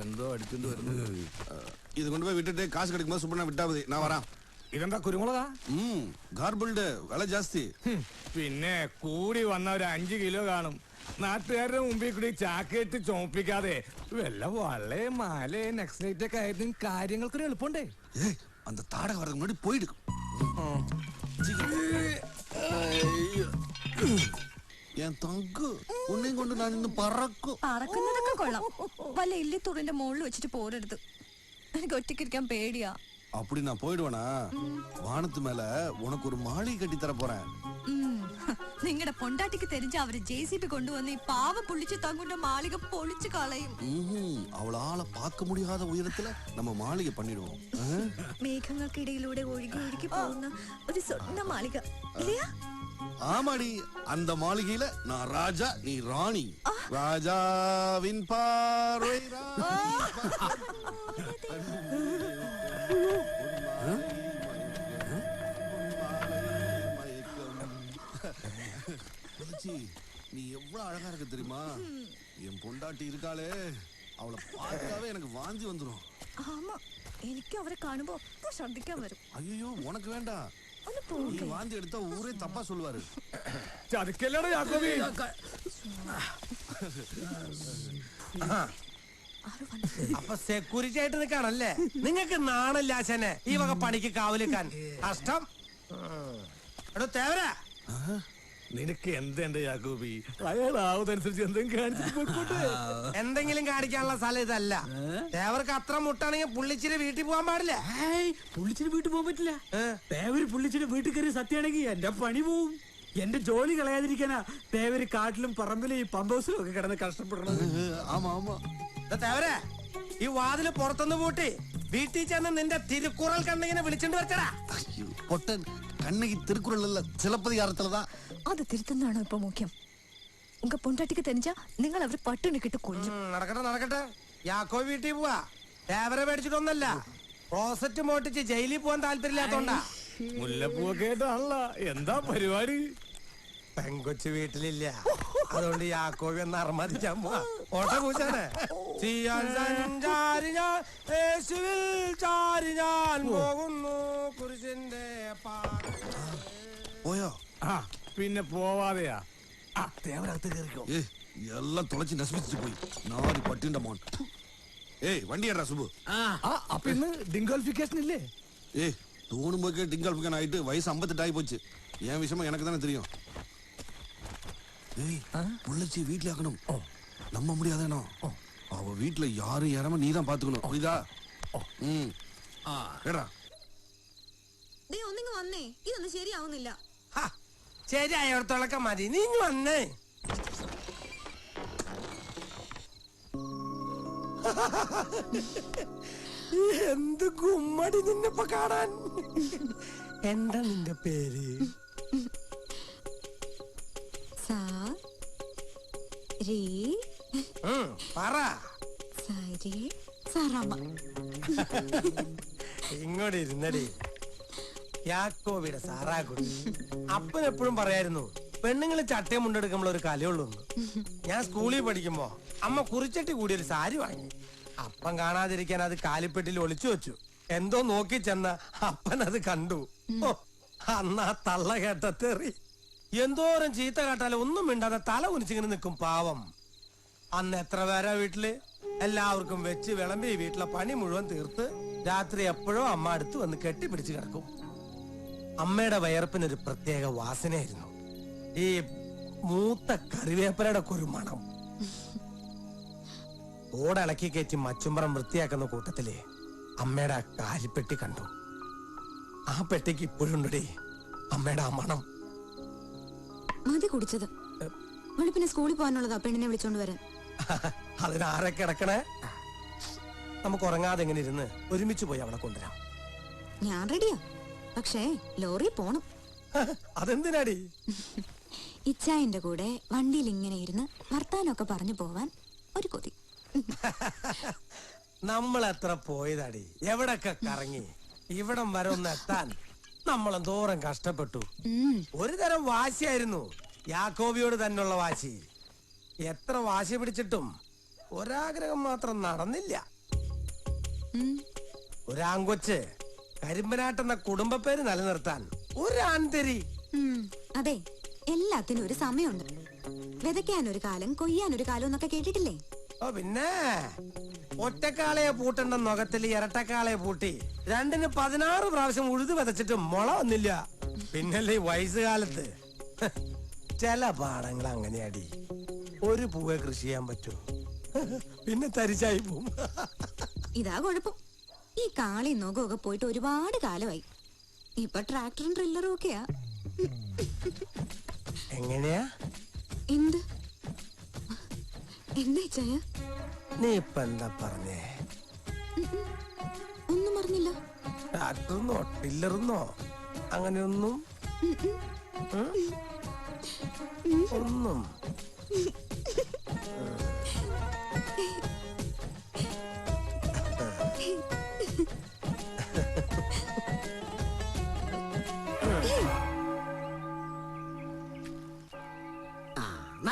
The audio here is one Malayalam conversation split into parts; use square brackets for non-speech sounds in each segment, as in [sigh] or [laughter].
എന്തോ അടിച്ചോണ്ട് വരുന്നത് ഇത് കൊണ്ടുപോയി വിട്ടിട്ട് കാശ് കിടക്കുമ്പോ സുബ്രണ്ണ വിട്ടാ മതി ഞാൻ വരാം ഇതെന്താ കുരുമുളകാ ഉം ഗാർബിൾഡ് വില ജാസ്തി ഹും, പിന്നെ കൂടി വന്ന ഒരു അഞ്ചു കിലോ കാണും നാട്ടുകാരുടെ മുമ്പിൽ കൂടി ചാക്കേറ്റ് ചോപ്പിക്കാതെ വല്ല വള്ളേ മാലേ നെക്സ്റ്റ് ഒക്കെ ആയിരുന്നു കാര്യങ്ങൾക്കൊരു എളുപ്പമുണ്ടേ ஏய் அந்த தாடகை வரதுக்கு முன்னாடி போயிடு என் தங்கு உன்னையும் கொண்டு நான் இன்னும் பறக்கும் പറക്കുന്നതൊക്കെ കൊള്ളാം വല്ല ഇല്ലിത്തുറിന്റെ മുകളിൽ വെച്ചിട്ട് പോരരുത് എനിക്ക് ഒറ്റയ്ക്കിരിക്കാൻ പേടിയാ அப்படி நான் போயிடுவேனா வானத்து மேல உனக்கு ஒரு மாளிகை கட்டி தர போறேன் നിങ്ങളുടെ പൊണ്ടാട്ടിക്ക് തെരിഞ്ഞ അവര് ജെ സി ബി കൊണ്ടുവന്ന് ഈ പാവ പൊള്ളിച്ച് തങ്ങളുടെ മാളിക പൊളിച്ചു കളയും ம்ஹும். அவள ஆளை பார்க்க முடியாத உயரத்துல நம்ம மாளிகை பண்ணிடுவோம் ஆ? മേഘങ്ങൾക്കിടയിലൂടെ ഒഴുകി ഒഴുകി പോകുന്ന ഒരു സ്വർണ്ണ മാളിക ഇല്ലയാ ஆமாடி அந்த மாளிகையில நான் ராஜா நீ ராணி ராஜாவின் பார்வை நீ எவ்வளவு அழகா இருக்க தெரியுமா என் பொண்டாட்டி இருக்காளே அவளை பார்த்தாவே எனக்கு வாந்தி வந்துரும் ആമാ എനിക്ക് അവരെ കാണുമ്പോ ഒക്കെ ശ്രദ്ധിക്കാൻ വരും ஐயோ உனக்கு வேண்டாம் ഒന്ന് நீ പോകെ வாந்தி எடுத்தா ஊரே தப்பா சொல்லுவாரு ചതിക്കല്ലോടെ യാക്കോബി ആര് വന്നു അപ്പൊ സെക്യൂരിറ്റി ആയിട്ട് നിൽക്കാണല്ലേ നിങ്ങൾക്ക് നാണല്ല ആശാനെ ഈ വക പണിക്ക് കാവലിക്കാൻ കഷ്ടം ഉം. എടോ തേവരാ നിനക്ക് എന്തെന്റെ യാക്കോബി അയാൾ ആവതനുസരിച്ച് എന്തെങ്കിലും കാണിച്ചിട്ട് എന്തെങ്കിലും കാണിക്കാനുള്ള സ്ഥലം ഇതല്ല. ദേവർക്ക് അത്ര മുട്ടാണെങ്കിൽ പുള്ളിച്ചിരി വീട്ടിൽ പോകാൻ പാടില്ല. പുള്ളിച്ചിരി വീട്ടിൽ പോകാൻ പറ്റില്ല. ദേവര് പുള്ളിച്ചിരി വീട്ടിൽ കയറി സത്യമാണെങ്കിൽ എന്റെ പണി പോവും. എന്റെ ജോലി കളയാതിരിക്കാനാ ദേവര് കാട്ടിലും പറമ്പിലും ഈ പമ്പ് ഹൗസിലും ഒക്കെ കിടന്ന് കഷ്ടപ്പെടണം തേവരെ ഈ വാതിൽ പുറത്തുനിന്ന് പൂട്ടി. വീട്ടിൽ ചെന്ന് നിന്റെ തിരുക്കുറൽ കണ്ടിങ്ങനെ വിളിച്ചിട്ട് വരച്ചടാ. கண்ணகி திருக்குறள் இல்ல சிலப்பதிகாரத்துலதான் അത് തിരുത്തുന്നതാണോ ഇപ്പൊ മുഖ്യം ഉങ്ക പൊണ്ടാട്ടിക്ക് തെരിഞ്ഞ നിങ്ങൾ അവർ പട്ടിണി കിട്ട് കൊല്ലും ഉം, നടക്കട്ടെ നടക്കട്ടെ യാക്കോ വീട്ടിൽ പോവാ തേവരെ മേടിച്ചിട്ടൊന്നല്ല ക്ലോസറ്റ് മോട്ടിച്ച് ജയിലിൽ പോകാൻ താല്പര്യമില്ലാത്തോണ്ടാ മുല്ലപ്പൂവൊക്കെ ആയിട്ടാണല്ലോ എന്താ പരിപാടി പെങ്കൊച്ചു വീട്ടിലില്ല അതുകൊണ്ട് യാക്കോബി ഒന്ന് അർമതിക്കാൻ പോവാ ഓട്ടെ പൂച്ചാനെ ചെയ്യാൻ സഞ്ചാരി ഞാൻ യേശുവിൽ ചാരി ഞാൻ പോകുന്നു കുരിശിന്റെ പാത போயோ ആ പിന്നെ പോവാതെയാ ആ തേവരകത്ത് കയറിക്കോ ஏ எல்லாம் தொலைச்சு நசுமிச்சு போய் நாரி பட்டிண்ட மான் ஏய் வண்டி ஏறா சுபு ആ അപ്പൊ ഇന്ന് ഡിംഗോൾഫിക്കേഷൻ ഇല്ലേ ஏய் தூணும் போக்கே டிங்கல் பிக்கன் ஆயிட்டு வயசு 58 ஆகி போச்சு என் விஷயமா எனக்கு தானே தெரியும் ஏய் புள்ளச்சி வீட்ல ஆக்கணும் நம்ப முடியாதேனோ அவ வீட்ல யாரும் ஏறாம நீ தான் பாத்துக்கணும் புரியுதா ம் ஏடா ഒന്നിങ്ങ് വന്നേ. ഇതൊന്നും ശരിയാവുന്നില്ല. ശരിയായിടത്തോളൊക്കെ മതി. നീ വന്നേ. എന്ത് കുമ്മടി നിന്നിപ്പോ കാണാൻ? എന്താ നിന്റെ പേര്? പറ. ഇങ്ങോട്ട് ഇരുന്നടി. യാക്കോബിയുടെ സാറാക്കുടി. അപ്പൻ എപ്പോഴും പറയായിരുന്നു പെണ്ണുങ്ങൾ ചട്ടയും മുണ്ടെടുക്കുമ്പോൾ ഒരു കലയുള്ളൂ ഞാൻ സ്കൂളിൽ പഠിക്കുമ്പോ അമ്മ കുറിച്ചട്ടി കൂടി ഒരു സാരി വാങ്ങി. അപ്പൻ കാണാതിരിക്കാൻ അത് കാലിപ്പെട്ടിൽ ഒളിച്ചു വെച്ചു. എന്തോ നോക്കി ചെന്ന അപ്പൻ അത് കണ്ടു. അന്നാ അന്ന് ആ തള്ള കേട്ട തെറി എന്തോരം ചീത്ത കേട്ടാലും ഒന്നും മിണ്ടാതെ തല കുനിച്ചിങ്ങനെ നിൽക്കും പാവം. അന്ന് എത്ര പേരാ വീട്ടിൽ? എല്ലാവർക്കും വെച്ച് വിളമ്പി വീട്ടിലെ പണി മുഴുവൻ തീർത്ത് രാത്രി എപ്പോഴും അമ്മ അടുത്ത് വന്ന് കെട്ടിപ്പിടിച്ച് കിടക്കും. അമ്മയുടെ വയർപ്പിനൊരു പ്രത്യേക വാസനയായിരുന്നു. ഈ മൂത്ത കറിവേപ്പലയുടെ ഒക്കെ ഒരു മണം. ഓടിളക്കി കയറ്റി മച്ചുമ്പറം വൃത്തിയാക്കുന്ന കൂട്ടത്തിൽ അമ്മയുടെ ആ കാലിപ്പെട്ടി കണ്ടു. ആ പെട്ടിക്ക് ഇപ്പോഴുണ്ടടി അമ്മയുടെ ആ മണം. മതി കുടിച്ചത്. പിന്നെ സ്കൂളിൽ പോകാനുള്ളതാ പെണ്ണിനെ വിളിച്ചോണ്ട് വരാൻ. അതിനാരെ കിടക്കണേ? നമുക്ക് ഉറങ്ങാതെ എങ്ങനെ ഇരുന്ന് ഒരുമിച്ച് പോയി അവളെ കൊണ്ടുവരാം. ഞാൻ റെഡിയാ പക്ഷേ ലോറി പോണം. അതെന്തിനാടി? [laughs] ഇച്ചായന്റെ കൂടെ വണ്ടിയിൽ ഇങ്ങനെ ഇരുന്ന് വർത്താനൊക്കെ പറഞ്ഞു പോവാൻ ഒരു കൊതി. [laughs] നമ്മൾ എത്ര പോയതാടി? എവിടൊക്കെ കറങ്ങി? ഇവിടം വരെ ഒന്ന് എത്താൻ നമ്മൾ എന്തോരം കഷ്ടപ്പെട്ടു. ഒരു തരം വാശിയായിരുന്നു. യാക്കോബിയോട് തന്നെയുള്ള വാശി. എത്ര വാശി പിടിച്ചിട്ടും ഒരാഗ്രഹം മാത്രം നടന്നില്ല. ഒരാങ്കൊച്ച് കരിമ്പനാട്ടെന്ന കുടുംബ പേര് നിലനിർത്താൻ ഒരു ആന്തരി അതെ എല്ലാത്തിനും ഒരു സമയമുണ്ട്. വിതയ്ക്കാൻ ഒരു കാലം കൊയ്യാൻ ഒരു കാലം എന്നൊക്കെ കേട്ടിട്ടില്ലേ? ഓ പിന്നെ ഒറ്റക്കാളയെ പൂട്ടണ്ട നുകത്തിൽ ഇരട്ടക്കാളയെ പൂട്ടി രണ്ടിന് പതിനാറ് പ്രാവശ്യം ഉഴുതു വിതച്ചിട്ട് മുള വന്നില്ല. പിന്നല്ലേ വയസ്സുകാലത്ത്. ചില പാടങ്ങൾ അങ്ങനെയാടി. ഒരു പൂവെ കൃഷി ചെയ്യാൻ പറ്റൂ. പിന്നെ തരിച്ചായി പോവും. ഇതാ കുഴപ്പം. ഈ കാളി നോകമൊക്കെ പോയിട്ട് ഒരുപാട് കാലമായി. ഇപ്പൊ ട്രാക്ടറും ട്രില്ലറും ഒക്കെയാ. എങ്ങനെയാ? എന്ത്? എന്താ നീ ഇപ്പൊ എന്താ പറഞ്ഞേ? ഒന്നും പറഞ്ഞില്ല. ട്രാക്ടറെന്നോ ട്രില്ലറെന്നോ? അങ്ങനെയൊന്നും? ഒന്നും? ഒന്നും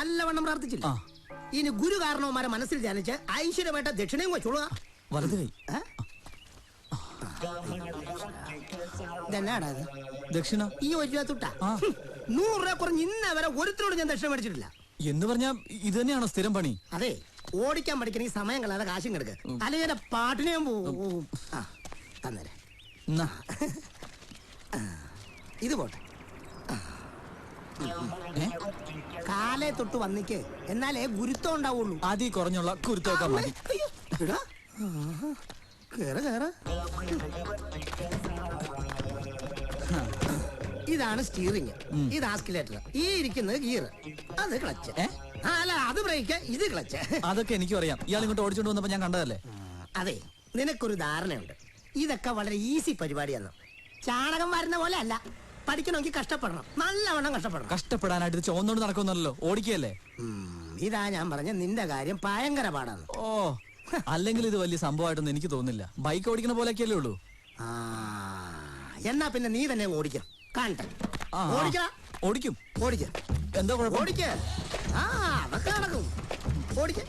നല്ലവണ്ണം പ്രാർത്ഥിച്ചില്ല. ഇനി ഗുരു കാരണവന്മാരെ മനസ്സിൽ ധ്യാനിച്ച് ഐശ്വര്യമായിട്ട് ദക്ഷിണയും വെച്ചോളുക വലത് കൈ. ഇതെന്നാടാ ഇത്? ദക്ഷിണ. ഈ ഒരു രൂപ തുട്ടാ. ആ. നൂറ് രൂപ കുറഞ്ഞ് ഇന്ന വരെ ഒരുത്തിനോട് ഞാൻ ദക്ഷിണ മേടിച്ചിട്ടില്ല. എന്ന് പറഞ്ഞാ ഇത് തന്നെയാണോ സ്ഥിരം പണി? അതെ ഓടിക്കാൻ പഠിക്കണ ഈ സമയം കളയാതെ കാശും കിടക്ക് അല്ലെങ്കിൽ എന്റെ പാട്ടിനെയും പോവും. ആ തന്നേരെ. എന്നാ ഇത് പോട്ടെ? കാലേ തൊട്ട് വന്നിക്ക്. എന്നാലേ ഗുരുത്വം ഉണ്ടാവുള്ളൂ. ആദ്യം കുറഞ്ഞുള്ള കുരുത്തൊക്കെ മതി. എടാ. കേറ കേറ്. ഇതാണ് സ്റ്റിയറിംഗ് ഇത് ആസ്കിലേറ്റർ ഈ ഇരിക്കുന്നത് ഗിയർ അത് ക്ലച്ച് അല്ല അത് ബ്രേക്ക് ഇത് ക്ലച്ച് അതൊക്കെ എനിക്ക് അറിയാം. ഇയാൾ ഇങ്ങോട്ട് ഓടിച്ചോണ്ട് വന്നപ്പോ ഞാൻ കണ്ടതല്ലേ? അതെ. നിനക്കൊരു ധാരണയുണ്ട്. ഇതൊക്കെ വളരെ ഈസി പരിപാടിയാണ് ചാണകം വരുന്ന പോലെ അല്ല. പഠിക്കണമെങ്കിൽ കഷ്ടപ്പെടണം. നല്ലവണ്ണം കഷ്ടപ്പെടണം. കഷ്ടപ്പെടാനായിട്ട് ഇത് ചോന്നോണ്ട് നടക്കുന്നല്ലോ ഓടിക്കല്ലേ ഇതാ ഞാൻ പറഞ്ഞ നിന്റെ കാര്യം ഭയങ്കര പാടാണ്. ഓ അല്ലെങ്കിൽ ഇത് വലിയ സംഭവമായിട്ടൊന്നും എനിക്ക് തോന്നുന്നില്ല. ബൈക്ക് ഓടിക്കുന്ന പോലെയൊക്കെയല്ലേ ഉള്ളൂ. ആ എന്നാ പിന്നെ നീ തന്നെ ഓടിക്കാം കാണട്ടെ. ആ, ആ. ഓടിക്ക ഓടിക്കും. ഓടിക്ക. എന്താ കുഴപ്പം? ഓടിക്ക. ആ അതൊക്കെ നടക്കും. ഓടിക്ക.